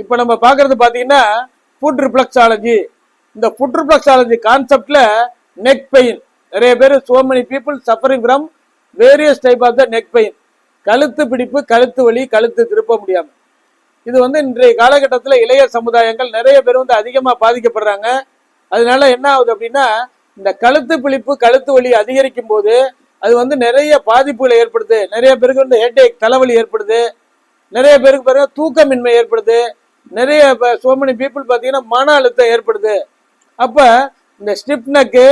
இப்போ நம்ம பார்க்கறது பார்த்தீங்கன்னா ஃபுட் ரிஃப்ளக்ஸாலஜி இந்த ஃபுட் ரிஃப்ளக்ஸாலஜி கான்செப்ட்ல நெக் பெயின் நிறைய பேர் so many people suffering from various type of the neck pain கழுத்து பிடிப்பு கழுத்து வலி கழுத்து திருப்ப முடியாம. இது வந்து இன்றைய காலகட்டத்தில் இளைய சமுதாயங்கள் நிறைய பேர் வந்து அதிகமாக பாதிக்கப்படுறாங்க. அதனால என்ன ஆகுது அப்படின்னா இந்த கழுத்து பிடிப்பு கழுத்து வலி அதிகரிக்கும் போது அது வந்து நிறைய பாதிப்புகளை ஏற்படுது. நிறைய பேருக்கு வந்து ஹெட்ஏக் தலைவலி ஏற்படுது. நிறைய பேருக்கு பாருங்க தூக்கமின்மை ஏற்படுது. நிறைய சோ மெனி பீப்புள் பார்த்தீங்கன்னா மன அழுத்தம் ஏற்படுது. அப்போ இந்த stiff neck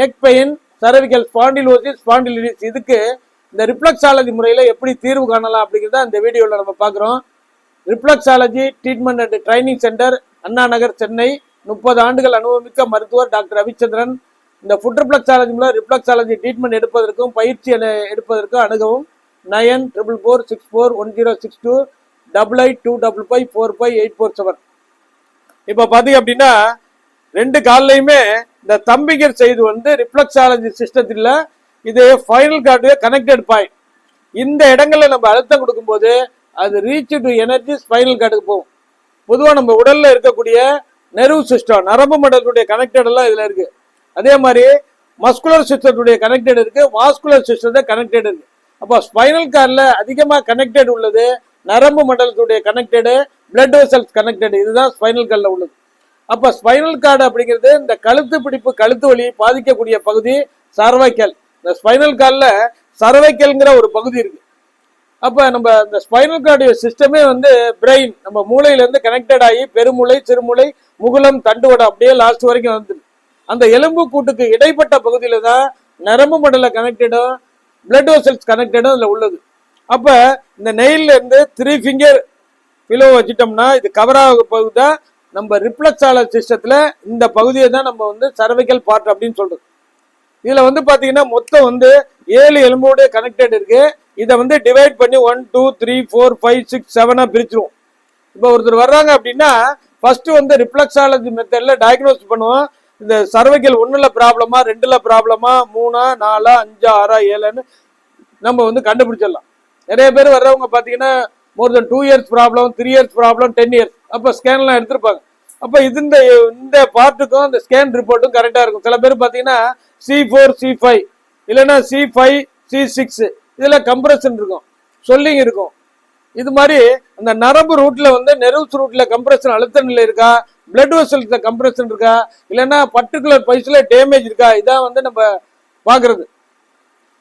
neck pain cervical spondylosis spondylitis இதுக்கு இந்த ரிப்ளக்ஸாலஜி முறையில் எப்படி தீர்வு காணலாம் அப்படிங்கிறத இந்த வீடியோவில் நம்ம பார்க்குறோம். Reflexology treatment and training centre Anna Nagar Chennai. முப்பது ஆண்டுகள் அனுபவமிக்க மருத்துவர் டாக்டர் ரவிச்சந்திரன். இந்த ஃபுட் ரிப்ளக்ஸாலஜி மூலம் ரிப்ளக்ஸாலஜி ட்ரீட்மெண்ட் எடுப்பதற்கும் பயிற்சி எடுப்பதற்கும் அணுகவும். Nine triple four six four one zero six two double eight two double five four five eight four seven இப்போ பார்த்தீங்க அப்படின்னா ரெண்டு கால்லையுமே இந்த தம்பிகர் செய்து வந்து ரிஃப்ளெக்ஸாலஜி சிஸ்டத்தில் இது ஃபைனல் கார்டு கனெக்டட் பாயிண்ட் இந்த இடங்களில் நம்ம அழுத்தம் கொடுக்கும்போது அது ரீச் டு எனர்ஜி ஸ்பைனல் கார்டுக்கு போகும். பொதுவாக நம்ம உடலில் இருக்கக்கூடிய நெர்வ் சிஸ்டம் நரம்பு மண்டலத்துடைய கனெக்டட் எல்லாம் இருக்குது இருக்கு. அதே மாதிரி மஸ்குலர் சிஸ்டத்துடைய கனெக்டட் இருக்கு வாஸ்குலர் சிஸ்டத்தை கனெக்டட் இருக்கு. அப்போ ஸ்பைனல் கார்டில் அதிகமாக கனெக்டட் உள்ளது நரம்பு மண்டலத்துடைய கனெக்டடு பிளட் வெசல்ஸ் கனெக்டடு இதுதான் ஸ்பைனல் கார்டில் உள்ளது. அப்போ ஸ்பைனல் கார்டு அப்படிங்கிறது இந்த கழுத்து பிடிப்பு கழுத்து வலி பாதிக்கக்கூடிய பகுதி சர்வைக்கல் இந்த ஸ்பைனல் கார்டில் சர்வைக்கல்ங்கிற ஒரு பகுதி இருக்கு. அப்போ நம்ம இந்த ஸ்பைனல் கார்டு சிஸ்டமே வந்து பிரெயின் நம்ம மூளையிலேருந்து கனெக்டட் ஆகி பெருமூளை சிறுமூளை முகுலம் தண்டுவடம் அப்படியே லாஸ்ட் வரைக்கும் வந்துடும் அந்த எலும்பு கூட்டுக்கு இடைப்பட்ட பகுதியில் தான் நரம்பு மண்டல கனெக்டடும் பிளட் வெசல்ஸ் கனெக்டடும் அதில் உள்ளது. அப்போ இந்த நெயில்ல இருந்து த்ரீ ஃபிங்கர் பிலோ வச்சிட்டோம்னா இது கவர் ஆக பகுதி? தான் நம்ம ரிப்ளக்ஸாலர் சிஸ்டத்தில் இந்த பகுதியை தான் நம்ம வந்து சர்வைக்கல் பார்ட் அப்படின்னு சொல்றது. இதுல வந்து பாத்தீங்கன்னா மொத்தம் வந்து ஏழு எலும்போடு கனெக்டட் இருக்கு. இதை வந்து டிவைட் பண்ணி one two three four five six செவனா பிரிச்சிருவோம். இப்போ ஒருத்தர் வர்றாங்க அப்படின்னா ஃபர்ஸ்ட் வந்து ரிப்ளக்ஸாலஜி மெத்தட்ல டயக்னோஸ் பண்ணுவோம். இந்த சர்வைக்கல் ஒன்றுல ப்ராப்ளமா ரெண்டுல ப்ராப்ளமா மூணா நாலா அஞ்சா ஆறா ஏழுன்னு நம்ம வந்து கண்டுபிடிச்சிடலாம். நிறைய பேர் வர்றவங்க பார்த்தீங்கன்னா more than two years problem three years problem ten years அப்போ ஸ்கேன்லாம் எடுத்திருப்பாங்க. அப்போ இது இந்த இந்த பார்ட்டுக்கும் இந்த ஸ்கேன் ரிப்போர்ட்டும் கரெக்டாக இருக்கும். சில பேர் பார்த்தீங்கன்னா சி ஃபோர் சி ஃபைவ் இல்லைன்னா சி ஃபைவ் சி சிக்ஸ் இதில் கம்ப்ரெஷன் இருக்கும். சொல்லிங் இருக்கும். இது மாதிரி அந்த நரம்பு ரூட்ல வந்து நெர்வ்ஸ் ரூட்ல கம்ப்ரெஷன் அழுத்த நிலை இருக்கா? பிளட் வெசல்ஸ்ல கம்ப்ரெஷன் இருக்கா? இல்லைன்னா பர்டிகுலர் பைஸ்ல டேமேஜ் இருக்கா? இதான் வந்து நம்ம பாக்குறது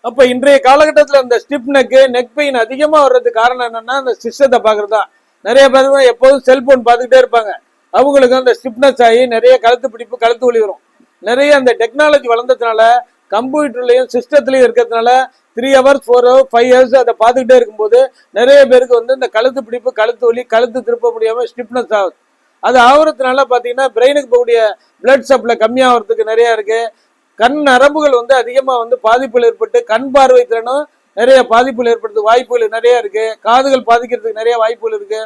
அப்ப இன்றைய காலகட்டத்தில் இந்த ஸ்டிப் நெக்கு நெக் பெயின் அதிகமா வர்றதுக்கு காரணம் என்னன்னா அந்த சிஸ்டத்தை பாக்குறதா தான் நிறைய பேர் தான் எப்போதும் செல்போன் பார்த்துக்கிட்டே இருப்பாங்க. அவங்களுக்கு அந்த ஸ்டிப்னஸ் ஆகி நிறைய கழுத்து பிடிப்பு கழுத்து வலி வரும். நிறைய அந்த டெக்னாலஜி வளர்ந்ததுனால கம்ப்யூட்டர்லயும் சிஸ்டத்துலயும் இருக்கிறதுனால three hours four hour five hours அதை பார்த்துக்கிட்டே இருக்கும்போது நிறைய பேருக்கு வந்து இந்த கழுத்து பிடிப்பு கழுத்து ஒலி கழுத்து திருப்ப முடியாமல் ஸ்டிப்னஸ் ஆகுது. அது ஆகுறதுனால பார்த்தீங்கன்னா பிரெயினுக்கு போகக்கூடிய பிளட் சப்ளை கம்மியாகிறதுக்கு நிறையா இருக்குது கண் நரம்புகள் வந்து அதிகமாக வந்து பாதிப்புகள் ஏற்பட்டு கண் பார்வை திறனும் நிறைய பாதிப்புகள் ஏற்படுறது வாய்ப்புகள் நிறைய இருக்கு. காதுகள் பாதிக்கிறதுக்கு நிறைய வாய்ப்புகள் இருக்கு.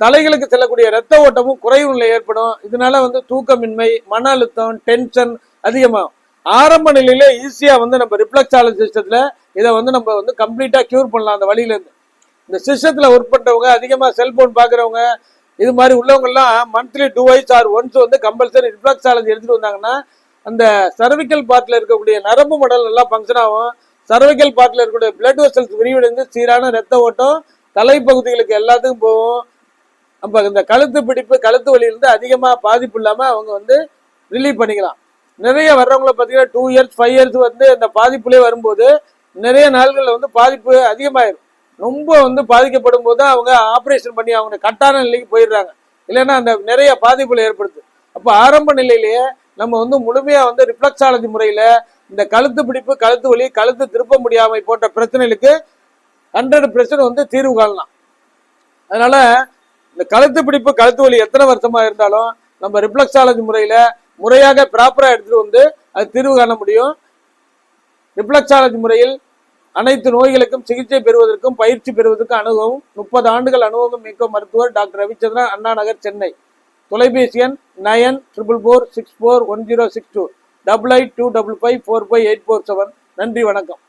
தலைகளுக்கு செல்லக்கூடிய ரத்த ஓட்டமும் குறைவு நிலை ஏற்படும். இதனால வந்து தூக்கமின்மை மன அழுத்தம் டென்ஷன் அதிகமாகும். ஆரம்ப நிலையில ஈஸியா வந்து நம்ம ரிப்ளக்ஸாலஜி சிஸ்டத்துல இதை வந்து நம்ம வந்து கம்ப்ளீட்டா கியூர் பண்ணலாம். அந்த வழியில இருந்து. இந்த சிஸ்டத்துல ஒர்க் பண்றவங்க அதிகமா செல்போன் பாக்குறவங்க இது மாதிரி உள்ளவங்க எல்லாம் monthly twice or once வந்து கம்பல்சரி ரிப்ளக்ஸாலஜி எடுத்துட்டு வந்தாங்கன்னா அந்த சர்விக்கல் பார்ட்ல இருக்கக்கூடிய நரம்பு மடல் நல்லா ஃபங்க்ஷன் ஆகும். சர்விக்கல் பார்ட்ல இருக்கக்கூடிய பிளட் வெசல்ஸ் விரிவடைந்து சீரான ரத்த ஓட்டம் தலைப்பகுதிகளுக்கு எல்லாத்துக்கும் போகும். நம்ம இந்த கழுத்து பிடிப்பு கழுத்து வலியிலிருந்து அதிகமாக பாதிப்பு இல்லாமல் அவங்க வந்து ரிலீவ் பண்ணிக்கலாம். நிறைய வர்றவங்கள பார்த்தீங்கன்னா டூ இயர்ஸ் ஃபைவ் இயர்ஸ் வந்து இந்த பாதிப்புலேயே வரும்போது நிறைய நாள்களில் வந்து பாதிப்பு அதிகமாயிரும். ரொம்ப வந்து பாதிக்கப்படும் போது அவங்க ஆப்ரேஷன் பண்ணி அவங்க கட்டான நிலைக்கு போயிடுறாங்க. இல்லைன்னா அந்த நிறைய பாதிப்புகள் ஏற்படுது. அப்போ ஆரம்ப நிலையிலேயே நம்ம வந்து முழுமையாக வந்து ரிஃப்ளக்ஸாலஜி முறையில் இந்த கழுத்து பிடிப்பு கழுத்து வலி கழுத்து திருப்ப முடியாமை போன்ற பிரச்சனைகளுக்கு ஹண்ட்ரட் பெர்சன்ட் வந்து தீர்வு காணலாம். அதனால இந்த கழுத்து பிடிப்பு கழுத்து வலி எத்தனை வருஷமா இருந்தாலும் நம்ம ரிஃப்ளெக்ஸாலஜி முறையில முறையாக ப்ராப்பரா எடுத்துட்டு வந்து அது தீர்வு காண முடியும். ரிப்ளக்ஸாலஜி முறையில் அனைத்து நோய்களுக்கும் சிகிச்சை பெறுவதற்கும் பயிற்சி பெறுவதற்கும் அனுபவம் முப்பது ஆண்டுகள் அனுபவம் மிக்க மருத்துவர் டாக்டர் ரவிச்சந்திரன் அண்ணா நகர் சென்னை. தொலைபேசி எண் nine triple four six four one zero six two double eight two double five four five eight four seven. நன்றி வணக்கம்.